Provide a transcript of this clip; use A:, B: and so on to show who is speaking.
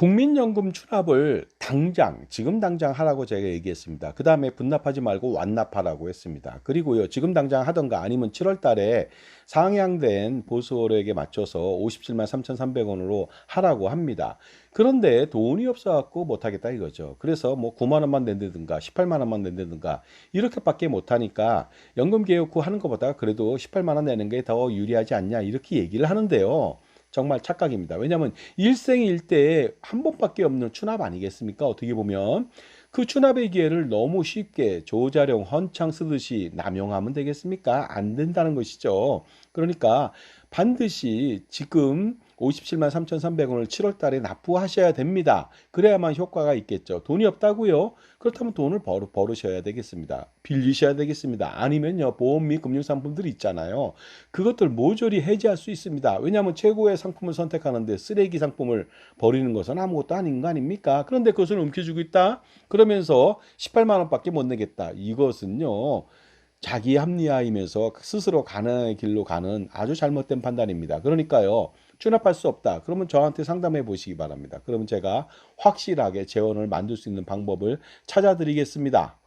A: 국민연금 추납을 당장, 지금 당장 하라고 제가 얘기했습니다. 그 다음에 분납하지 말고 완납하라고 했습니다. 그리고요, 지금 당장 하던가 아니면 7월 달에 상향된 보수월액에 맞춰서 57만 3,300원으로 하라고 합니다. 그런데 돈이 없어갖고 못하겠다 이거죠. 그래서 뭐 9만 원만 낸다든가 18만 원만 낸다든가 이렇게밖에 못하니까 연금 개혁 후 하는 것보다 그래도 18만 원 내는 게 더 유리하지 않냐 이렇게 얘기를 하는데요. 정말 착각입니다. 왜냐하면 일생일대에 한 번밖에 없는 추납 아니겠습니까? 어떻게 보면 그 추납의 기회를 너무 쉽게 조자룡 헌창 쓰듯이 남용하면 되겠습니까? 안 된다는 것이죠. 그러니까 반드시 지금 57만 3,300원을 7월 달에 납부하셔야 됩니다. 그래야만 효과가 있겠죠. 돈이 없다고요? 그렇다면 돈을 벌, 벌으셔야 되겠습니다. 빌리셔야 되겠습니다. 아니면요, 보험 및 금융상품들이 있잖아요. 그것들 모조리 해지할 수 있습니다. 왜냐하면 최고의 상품을 선택하는데 쓰레기 상품을 버리는 것은 아무것도 아닌 거 아닙니까? 그런데 그것을 움켜쥐고 있다? 그러면서 18만 원밖에 못 내겠다. 이것은요, 자기 합리화이면서 스스로 가난의 길로 가는 아주 잘못된 판단입니다. 그러니까요, 추납할 수 없다. 그러면 저한테 상담해 보시기 바랍니다. 그러면 제가 확실하게 재원을 만들 수 있는 방법을 찾아드리겠습니다.